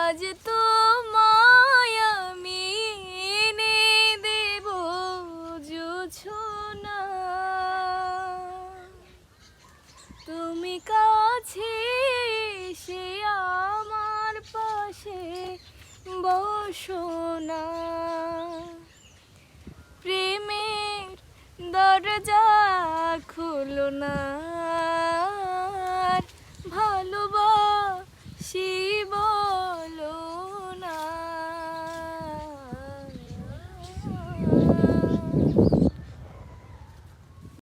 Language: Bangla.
আজ তোমায় আমি দেব জোছনা তুমি কাছে সে আমার পাশে বসো না প্রেমের দরজা খুলো না ভালোবাসি